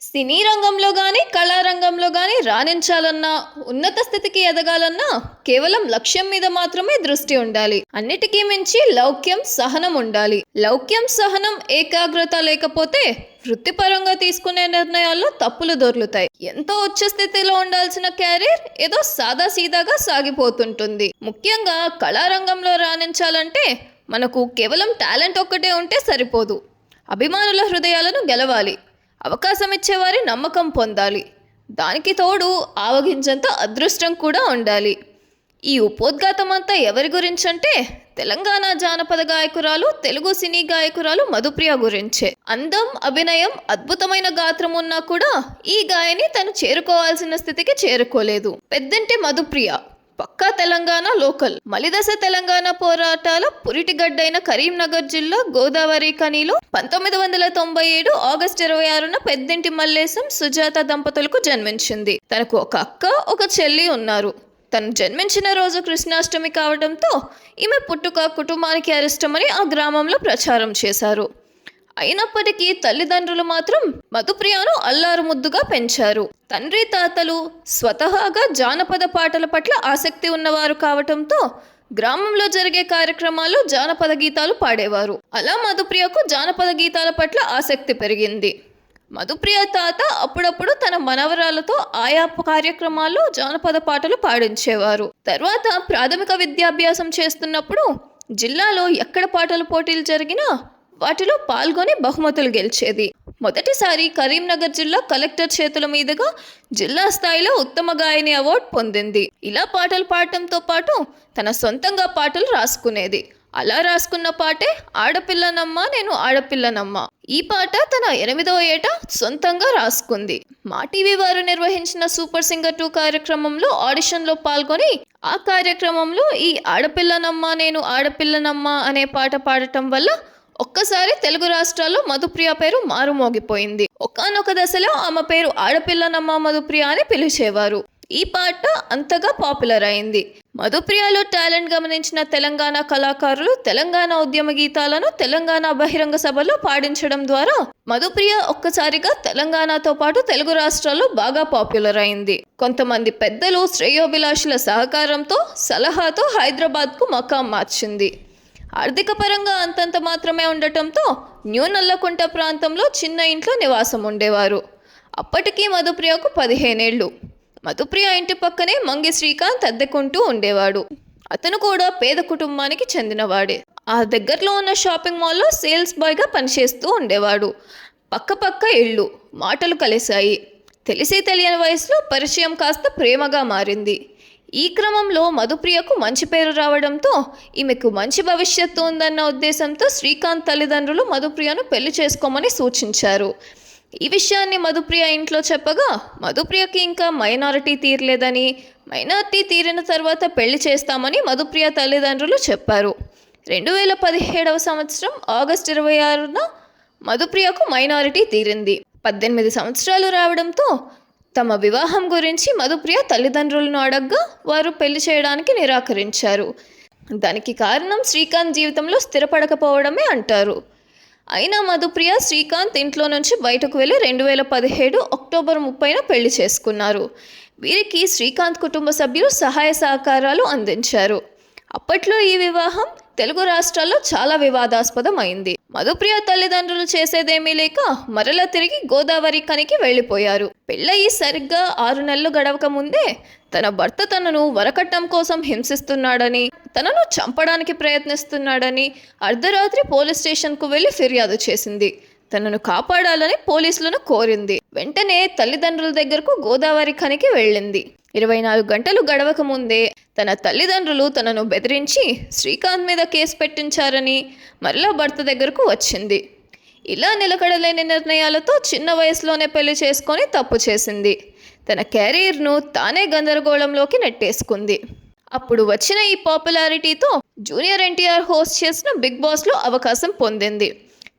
సినీ రంగంలో కానీ కళారంగంలో కానీ రాణించాలన్నా ఉన్నత స్థితికి ఎదగాలన్నా కేవలం లక్ష్యం మీద మాత్రమే దృష్టి ఉండాలి. అన్నిటికీ మించి లౌక్యం సహనం ఉండాలి. లౌక్యం సహనం ఏకాగ్రత లేకపోతే వృత్తిపరంగా తీసుకునే నిర్ణయాల్లో తప్పులు దొర్లుతాయి. ఎంతో ఉచ్చ స్థితిలో ఉండాల్సిన క్యారియర్ ఏదో సాదా సీదాగా సాగిపోతుంటుంది. ముఖ్యంగా కళారంగంలో రాణించాలంటే మనకు కేవలం టాలెంట్ ఒక్కటే ఉంటే సరిపోదు. అభిమానుల హృదయాలను గెలవాలి. అవకాశం ఇచ్చేవారి నమ్మకం పొందాలి. దానికి తోడు ఆవగించంత అదృష్టం కూడా ఉండాలి. ఈ ఉపోద్ఘాతం అంతా ఎవరి గురించి అంటే తెలంగాణ జానపద గాయకురాలు తెలుగు సినీ గాయకురాలు మధుప్రియ గురించే. అందం అభినయం అద్భుతమైన గాత్రం ఉన్నా కూడా ఈ గాయని తను చేరుకోవాల్సిన స్థితికి చేరుకోలేదు. పెద్దంటి మధుప్రియ. పక్కా తెలంగాణ లోకల్. మలిదశ తెలంగాణ పోరాటాల పురిటిగడ్డైన కరీంనగర్ జిల్లా గోదావరి కనిలో పంతొమ్మిది వందల తొంభై ఏడు ఆగస్టు ఇరవై ఆరున పెద్దింటి మల్లేశం సుజాత దంపతులకు జన్మించింది. తనకు ఒక అక్క ఒక చెల్లి ఉన్నారు. తను జన్మించిన రోజు కృష్ణాష్టమి కావడంతో ఈమె పుట్టుక కుటుంబానికి అరిష్టమని ఆ గ్రామంలో ప్రచారం చేశారు. అయినప్పటికీ తల్లిదండ్రులు మాత్రం మధుప్రియను అల్లారు ముద్దుగా పెంచారు. తండ్రి తాతలు స్వతహాగా జానపద పాటల పట్ల ఆసక్తి ఉన్నవారు కావటంతో గ్రామంలో జరిగే కార్యక్రమాలు జానపద గీతాలు పాడేవారు. అలా మధుప్రియకు జానపద గీతాల పట్ల ఆసక్తి పెరిగింది. మధుప్రియ తాత అప్పుడప్పుడు తన మనవరాలతో ఆయా కార్యక్రమాల్లో జానపద పాటలు పాడించేవారు. తర్వాత ప్రాథమిక విద్యాభ్యాసం చేస్తున్నప్పుడు జిల్లాలో ఎక్కడ పాటల పోటీలు జరిగినా వాటిలో పాల్గొని బహుమతులు గెలిచేది. మొదటిసారి కరీంనగర్ జిల్లా కలెక్టర్ చేతుల మీదుగా జిల్లా స్థాయిలో ఉత్తమ గాయని అవార్డు పొందింది. ఇలా పాటలు పాడటంతో పాటు తన సొంతంగా పాటలు రాసుకునేది. అలా రాసుకున్న పాటే ఆడపిల్లనమ్మ నేను ఆడపిల్లనమ్మ. ఈ పాట తన ఎనిమిదవ ఏట సొంతంగా రాసుకుంది. మా టీవీ వారు నిర్వహించిన సూపర్ సింగర్ టూ కార్యక్రమంలో ఆడిషన్లో పాల్గొని ఆ కార్యక్రమంలో ఈ ఆడపిల్లనమ్మ నేను ఆడపిల్లనమ్మ అనే పాట పాడటం వల్ల ఒక్కసారి తెలుగు రాష్ట్రాల్లో మధుప్రియ పేరు మారుమోగిపోయింది. ఒకానొక దశలో ఆమె పేరు ఆడపిల్లనమ్మ మధుప్రియ అని పిలిచేవారు. ఈ పాట అంతగా పాపులర్ అయింది. మధుప్రియలో టాలెంట్ గమనించిన తెలంగాణ కళాకారులు తెలంగాణ ఉద్యమ గీతాలను తెలంగాణ బహిరంగ సభలో పాడించడం ద్వారా మధుప్రియ ఒక్కసారిగా తెలంగాణతో పాటు తెలుగు రాష్ట్రాల్లో బాగా పాపులర్ అయింది. కొంతమంది పెద్దలు శ్రేయోభిలాషుల సహకారంతో సలహాతో హైదరాబాద్కు మకాం మార్చింది. ఆర్థిక పరంగా అంతంత మాత్రమే ఉండటంతో న్యూ నల్లకుంట ప్రాంతంలో చిన్న ఇంట్లో నివాసం ఉండేవారు. అప్పటికీ మధుప్రియకు పదిహేనేళ్ళు. మధుప్రియ ఇంటి పక్కనే మంగి శ్రీకాంత్ అద్దెకుంటూ ఉండేవాడు. అతను కూడా పేద కుటుంబానికి చెందినవాడే. ఆ దగ్గరలో ఉన్న షాపింగ్ మాల్లో సేల్స్ బాయ్గా పనిచేస్తూ ఉండేవాడు. పక్క పక్క ఇళ్ళు మాటలు కలిశాయి. తెలిసి తెలియని వయసులో పరిచయం కాస్త ప్రేమగా మారింది. ఈ క్రమంలో మధుప్రియకు మంచి పేరు రావడంతో ఈమెకు మంచి భవిష్యత్తు ఉందన్న ఉద్దేశంతో శ్రీకాంత్ తల్లిదండ్రులు మధుప్రియను పెళ్ళి చేసుకోమని సూచించారు. ఈ విషయాన్ని మధుప్రియ ఇంట్లో చెప్పగా మధుప్రియకి ఇంకా మైనారిటీ తీరలేదని మైనారిటీ తీరిన తర్వాత పెళ్ళి చేస్తామని మధుప్రియ తల్లిదండ్రులు చెప్పారు. రెండు వేల పదిహేడవ సంవత్సరం ఆగస్టు ఇరవై ఆరున మధుప్రియకు మైనారిటీ తీరింది. పద్దెనిమిది సంవత్సరాలు రావడంతో తమ వివాహం గురించి మధుప్రియ తల్లిదండ్రులను అడగ్గా వారు పెళ్ళి చేయడానికి నిరాకరించారు. దానికి కారణం శ్రీకాంత్ జీవితంలో స్థిరపడకపోవడమే అంటారు. అయినా మధుప్రియ శ్రీకాంత్ ఇంట్లో నుంచి బయటకు వెళ్ళి రెండు వేల పదిహేడు అక్టోబర్ ముప్పైన పెళ్ళి చేసుకున్నారు. వీరికి శ్రీకాంత్ కుటుంబ సభ్యులు సహాయ సహకారాలు అందించారు. అప్పట్లో ఈ వివాహం తెలుగు రాష్ట్రాల్లో చాలా వివాదాస్పదం అయింది. మధుప్రియ తల్లిదండ్రులు చేసేదేమీ లేక మరల తిరిగి గోదావరి కనికి వెళ్ళిపోయారు. పెళ్ళయి సరిగ్గా ఆరు నెలలు గడవక ముందే తన భర్త తనను వరకట్టం కోసం హింసిస్తున్నాడని తనను చంపడానికి ప్రయత్నిస్తున్నాడని అర్ధరాత్రి పోలీస్ స్టేషన్కు వెళ్ళి ఫిర్యాదు చేసింది. తనను కాపాడాలని పోలీసులను కోరింది. వెంటనే తల్లిదండ్రుల దగ్గరకు గోదావరి ఖనికి వెళ్ళింది. ఇరవై నాలుగు గంటలు గడవక ముందే తన తల్లిదండ్రులు తనను బెదిరించి శ్రీకాంత్ మీద కేసు పెట్టించారని మరలా భర్త దగ్గరకు వచ్చింది. ఇలా నిలకడలేని నిర్ణయాలతో చిన్న వయసులోనే పెళ్ళి చేసుకొని తప్పు చేసింది. తన కెరీర్ను తానే గందరగోళంలోకి నెట్టేసుకుంది. అప్పుడు వచ్చిన ఈ పాపులారిటీతో జూనియర్ ఎన్టీఆర్ హోస్ట్ చేసిన బిగ్ బాస్లో అవకాశం పొందింది.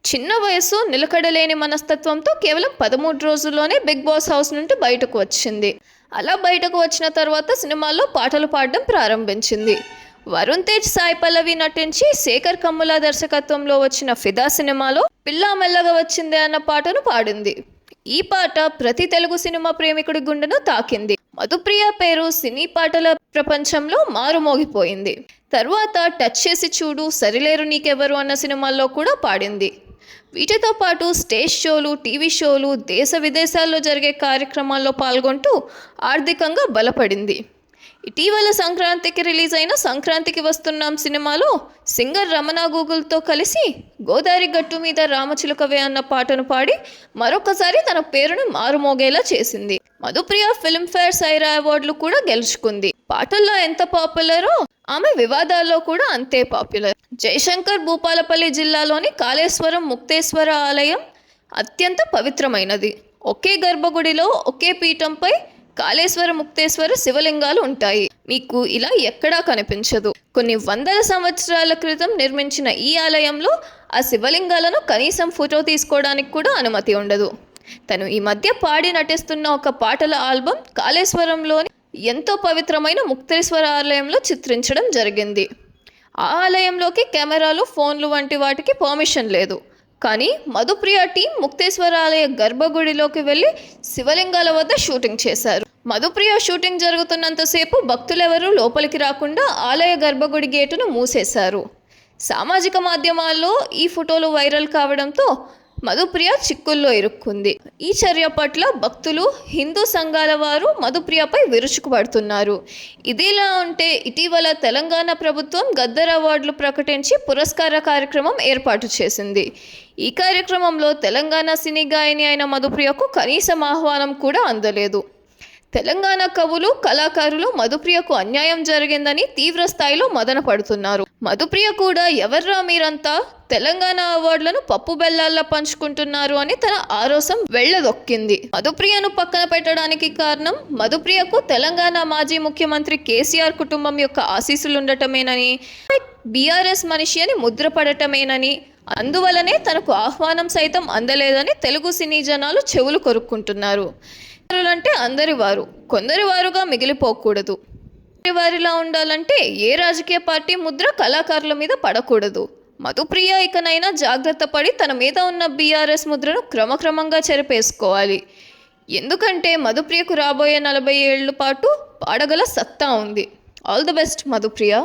చిన్న వయసు నిలకడలేని మనస్తత్వంతో కేవలం పదమూడు రోజుల్లోనే బిగ్ బాస్ హౌస్ నుండి బయటకు వచ్చింది. అలా బయటకు వచ్చిన తర్వాత సినిమాల్లో పాటలు పాడడం ప్రారంభించింది. వరుణ్ తేజ్ సాయి పల్లవి నటించి శేఖర్ కమ్ముల దర్శకత్వంలో వచ్చిన ఫిదా సినిమాలో పిల్లా మెల్లగా వచ్చిందే అన్న పాటను పాడింది. ఈ పాట ప్రతి తెలుగు సినిమా ప్రేమికుడి గుండెను తాకింది. మధుప్రియ పేరు సినీ పాటల ప్రపంచంలో మారుమోగిపోయింది. తర్వాత టచ్ చేసి చూడు సరిలేరు నీకెవరు అన్న సినిమాల్లో కూడా పాడింది. వీటితో పాటు స్టేజ్ షోలు టీవీ షోలు దేశ విదేశాల్లో జరిగే కార్యక్రమాల్లో పాల్గొంటూ ఆర్థికంగా బలపడింది. ఇటీవల సంక్రాంతికి రిలీజ్ అయిన సంక్రాంతికి వస్తున్నాం సినిమాలో సింగర్ రమణ గూగుల్తో కలిసి గోదావరి గట్టు మీద రామచిలుకవే అన్న పాటను పాడి మరొకసారి తన పేరును మారుమోగేలా చేసింది. మధుప్రియ ఫిల్మ్ఫేర్ సైరా అవార్డులు కూడా గెలుచుకుంది. పాటల్లో ఎంత పాపులరో ఆమె వివాదాల్లో కూడా అంతే పాపులర్. జయశంకర్ భూపాలపల్లి జిల్లాలోని కాళేశ్వరం ముక్తేశ్వర ఆలయం అత్యంత పవిత్రమైనది. ఒకే గర్భగుడిలో ఒకే పీఠంపై కాళేశ్వర ముక్తేశ్వర శివలింగాలు ఉంటాయి. మీకు ఇలా ఎక్కడా కనిపించదు. కొన్ని వందల సంవత్సరాల క్రితం నిర్మించిన ఈ ఆలయంలో ఆ శివలింగాలను కనీసం ఫోటో తీసుకోవడానికి కూడా అనుమతి ఉండదు. తను ఈ మధ్య పాడి నటిస్తున్న ఒక పాటల ఆల్బం కాళేశ్వరంలోని ఎంతో పవిత్రమైన ముక్తేశ్వర ఆలయంలో చిత్రించడం జరిగింది. ఆ ఆలయంలోకి కెమెరాలు ఫోన్లు వంటి వాటికి పర్మిషన్ లేదు. కానీ మధుప్రియ టీం ముక్తేశ్వర ఆలయ గర్భగుడిలోకి వెళ్ళి శివలింగాల వద్ద షూటింగ్ చేశారు. మధుప్రియ షూటింగ్ జరుగుతున్నంతసేపు భక్తులెవరూ లోపలికి రాకుండా ఆలయ గర్భగుడి గేటును మూసేశారు. సామాజిక మాధ్యమాల్లో ఈ ఫోటోలు వైరల్ కావడంతో మధుప్రియ చిక్కుల్లో ఇరుక్కుంది. ఈ చర్య పట్ల భక్తులు హిందూ సంఘాల వారు మధుప్రియపై విరుచుకుపడుతున్నారు. ఇదిలా ఉంటే ఇటీవల తెలంగాణ ప్రభుత్వం గద్దర్ అవార్డులు ప్రకటించి పురస్కార కార్యక్రమం ఏర్పాటు చేసింది. ఈ కార్యక్రమంలో తెలంగాణ సినీ గాయని అయిన మధుప్రియకు కనీసం ఆహ్వానం కూడా అందలేదు. తెలంగాణ కవులు కళాకారులు మధుప్రియకు అన్యాయం జరిగిందని తీవ్ర స్థాయిలో మదన పడుతున్నారు. మధుప్రియ కూడా ఎవర్రా మీరంతా? తెలంగాణ అవార్డులను పప్పు బెల్లాల్లో పంచుకుంటున్నారు అని తన ఆరోసం వెళ్ళదొక్కింది మధుప్రియను పక్కన పెట్టడానికి కారణం మధుప్రియకు తెలంగాణ మాజీ ముఖ్యమంత్రి కేసీఆర్ కుటుంబం యొక్క ఆశీస్సులుండటమేనని బీఆర్ఎస్ మనిషి అని ముద్రపడటమేనని అందువలనే తనకు ఆహ్వానం సైతం అందలేదని తెలుగు సినీ జనాలు చెవులు కొరుక్కుంటున్నారు. అంటే అందరి వారు కొందరి వారుగా మిగిలిపోకూడదు. వారిలా ఉండాలంటే ఏ రాజకీయ పార్టీ ముద్ర కళాకారుల మీద పడకూడదు. మధుప్రియ ఇకనైనా జాగ్రత్త పడి తన మీద ఉన్న బీఆర్ఎస్ ముద్రను క్రమక్రమంగా చెరిపేసుకోవాలి. ఎందుకంటే మధుప్రియకు రాబోయే నలభై ఏళ్ళ పాటు పాడగల సత్తా ఉంది. All the best Madhupriya.